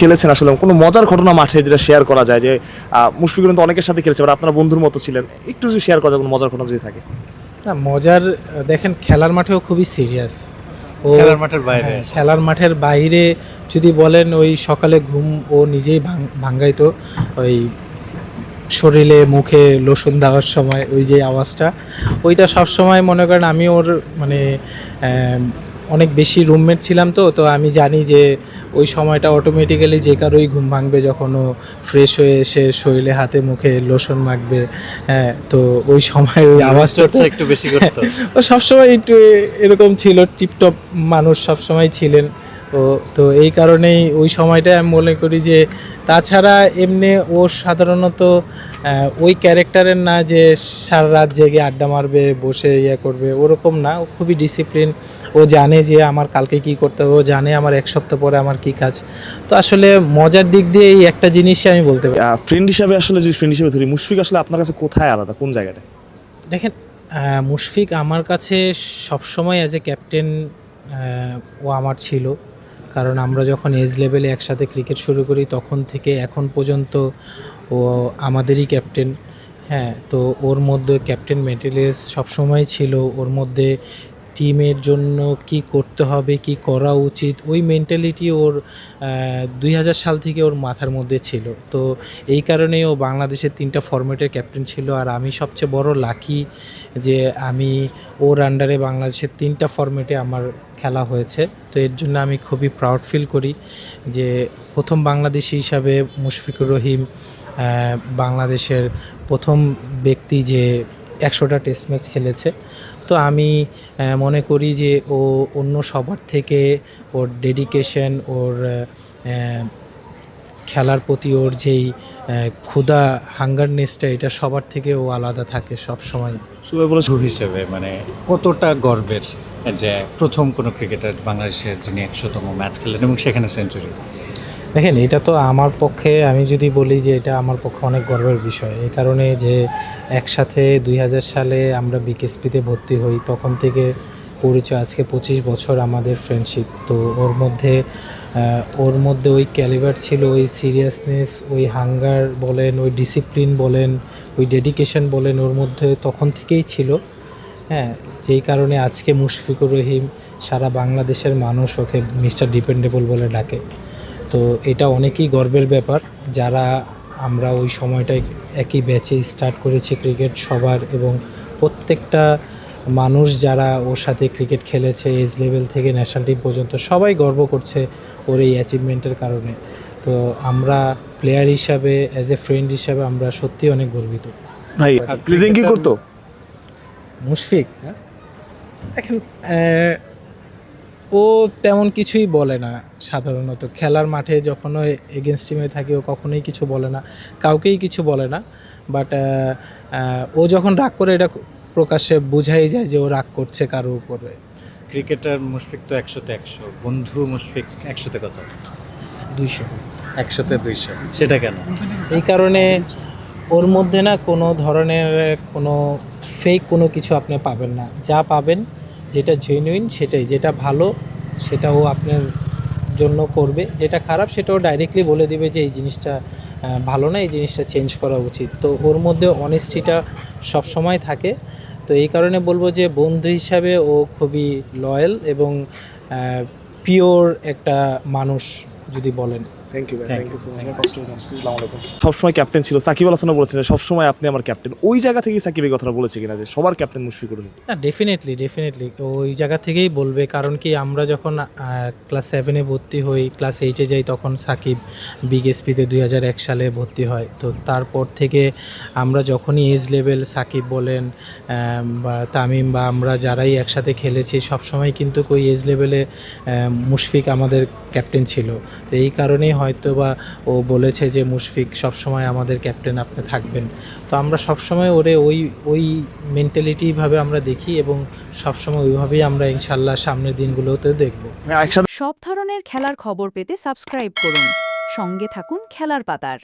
খেলেছেন আসলে। কোনো মজার ঘটনা মাঠে যেটা শেয়ার করা যায় যে আহ, মুশফিকুর কিন্তু অনেকের সাথে খেলেছে বাট আপনারা বন্ধুর মতো ছিলেন। একটু যদি শেয়ার করা যায় কোনো মজার ঘটনা যদি থাকে। না মজার দেখেন খেলার মাঠেও খুবই সিরিয়াস ও খেলার মাঠের বাইরে। হ্যাঁ, খেলার মাঠের বাইরে যদি বলেন ওই সকালে ঘুম ও নিজেই ভাঙ- ভাঙাইতো ওই শরীরে মুখে লোশন দেওয়ার সময় ওই যে আওয়াজটা ওইটা সব সময় মনে করেন আমি ওর মানে অনেক বেশি রুমমেট ছিলাম তো তো আমি জানি যে ওই সময়টা অটোমেটিক্যালি যে কারোই ঘুম ভাঙবে যখন ও ফ্রেশ হয়ে এসে শরীরে হাতে মুখে লোশন মাখবে হ্যাঁ তো ওই সময় ওই আওয়াজটা একটু বেশি করতো। ও সবসময় একটু এরকম ছিল টিপটপ মানুষ সবসময় ছিলেন। ও তো এই কারণেই ওই সময়টা আমি মনে করি যে তাছাড়া এমনি ও সাধারণত ওই ক্যারেক্টারের না যে সারা রাত জেগে আড্ডা মারবে বসে ইয়ে করবে ওরকম না। ও খুবই ডিসিপ্লিন ও জানে যে আমার কালকে কি করতে হবে ও জানে আমার এক সপ্তাহ পরে আমার কি কাজ। তো আসলে মজার দিক দিয়ে এই একটা জিনিসই আমি বলতে পারি। ফ্রেন্ড হিসাবে আসলে যদি ফ্রেন্ড হিসাবে ধরি মুশফিক আসলে আপনার কাছে কোথায় আলাদা? কোন জায়গাটা দেখেন মুশফিক আমার কাছে সবসময় অ্যাজ এ ক্যাপ্টেন ও আমার ছিল। কারণ আমরা যখন এজ লেভেলে একসাথে ক্রিকেট শুরু করি, তখন থেকে এখন পর্যন্ত ও আমাদেরই ক্যাপ্টেন হ্যাঁ তো ওর মধ্যে ক্যাপ্টেন মেটেরিয়ালস সবসময় ছিল। ওর মধ্যে টিমের জন্য কি করতে হবে, কি করা উচিত, ওই মেন্টালিটি ওর দুই হাজার সাল থেকে ওর মাথার মধ্যে ছিল। তো এই কারণেই ও বাংলাদেশের তিনটা ফরম্যাটের ক্যাপ্টেন ছিল আর আমি সবচেয়ে বড় লাকি যে আমি ওর আন্ডারে বাংলাদেশের তিনটা ফরম্যাটে আমার খেলা হয়েছে। তো এর জন্য আমি খুবই প্রাউড ফিল করি যে প্রথম বাংলাদেশি হিসাবে মুশফিকুর রহিম বাংলাদেশের প্রথম ব্যক্তি যে একশোটা টেস্ট ম্যাচ খেলেছে। তো আমি মনে করি যে ও অন্য সবার থেকে ওর ডেডিকেশন ওর খেলার প্রতি ওর যেই ক্ষুধা হাঙ্গারনেসটা এটা সবার থেকে ও আলাদা থাকে সব সময় সুবাই হিসেবে মানে কতটা গর্বের যে প্রথম কোনো ক্রিকেটার বাংলাদেশের যিনি একশোতম ম্যাচ খেলেন এবং সেখানে সেঞ্চুরি দেখেন, এটা তো আমার পক্ষে, আমি যদি বলি যে এটা আমার পক্ষে অনেক গর্বের বিষয়। এই কারণে যে একসাথে দুই হাজার সালে আমরা বিকেএসপিতে ভর্তি হই, তখন থেকে পরিচয়, আজকে পঁচিশ বছর আমাদের ফ্রেন্ডশিপ তো ওর মধ্যে ওর মধ্যে ওই ক্যালিবার ছিল, ওই সিরিয়াসনেস ওই হাঙ্গার বলেন, ওই ডিসিপ্লিন বলেন, ওই ডেডিকেশন বলেন, ওর মধ্যে তখন থেকেই ছিল। হ্যাঁ যেই কারণে আজকে মুশফিকুর রহিম সারা বাংলাদেশের মানুষ ওকে মিস্টার ডিপেন্ডেবল বলে ডাকে। তো এটা অনেকই গর্বের ব্যাপার। যারা আমরা ওই সময়টায় একই ব্যাচে স্টার্ট করেছি ক্রিকেট সবার এবং প্রত্যেকটা মানুষ যারা ওর সাথে ক্রিকেট খেলেছে এজ লেভেল থেকে ন্যাশনাল টিম পর্যন্ত সবাই গর্ব করছে ওর এই অ্যাচিভমেন্টের কারণে। তো আমরা প্লেয়ার হিসাবে অ্যাজ এ ফ্রেন্ড হিসাবে আমরা সত্যি অনেক গর্বিত। ভাই প্লিজিং কি করতো? মুশফিক দেখেন আহ, ও তেমন কিছুই বলে না সাধারণত। খেলার মাঠে যখন ও এগেনস্ট টিমে থাকে ও কখনোই কিছু বলে না। কাউকেই কিছু বলে না। বাট ও যখন রাগ করে এটা প্রকাশ্যে বোঝাই যায় যে ও রাগ করছে কারোর উপরে। ক্রিকেটার মুশফিক তো একশোতে একশো বন্ধু মুশফিক একশোতে কত? দুইশো। একশোতে দুইশো। সেটা কেন? এই কারণে ওর মধ্যে না কোনো ধরনের কোনো ফেক কোনো কিছু আপনি পাবেন না। যা পাবেন যেটা জেনুইন সেটাই, যেটা ভালো সেটা ও আপনার জন্য করবে। যেটা খারাপ সেটাও ডাইরেক্টলি বলে দিবে যে এই জিনিসটা ভালো না, এই জিনিসটা চেঞ্জ করা উচিত। তো ওর মধ্যে অনেস্টিটা সব সময় থাকে। তো এই কারণে বলব যে বন্ধু হিসাবে ও খুবই লয়াল এবং পিওর একটা মানুষ যদি বলেন। Thank you thank you so much কষ্ট আসসালামু আলাইকুম সবসময় ক্যাপ্টেন ছিল। সাকিব আল হাসানও বলেছেন সবসময় আপনি আমার ক্যাপ্টেন ওই জায়গা থেকেই সাকিব এই কথাটা বলেছে কিনা যে সবার ক্যাপ্টেন মুশফিকুর রহিম। না ডেফিনেটলি ডেফিনেটলি ওই জায়গা থেকেই বলবে কারণ কি আমরা যখন ক্লাস সেভেনে ভর্তি হই ক্লাস এইটে যাই তখন সাকিব বিগ এসপিতে দুই হাজার এক সালে ভর্তি হয়। তো তারপর থেকে আমরা যখনই এজ লেভেল সাকিব বলেন বা তামিম বা আমরা যারাই একসাথে খেলেছি সবসময় কিন্তু ওই এজ লেভেলে মুশফিক আমাদের ক্যাপ্টেন ছিল। তো এই কারণেই হয়তো বা ও বলেছে যে মুশফিক সবসময় আমাদের ক্যাপ্টেন আপনি থাকবেন। তো আমরা সবসময় ওরে ওই ওই মেন্টালিটিভাবে আমরা দেখি এবং সবসময় ওইভাবেই আমরা ইনশাল্লাহ সামনের দিনগুলোতে দেখব। হ্যাঁ, সব ধরনের খেলার খবর পেতে সাবস্ক্রাইব করুন। সঙ্গে থাকুন খেলার পাতার।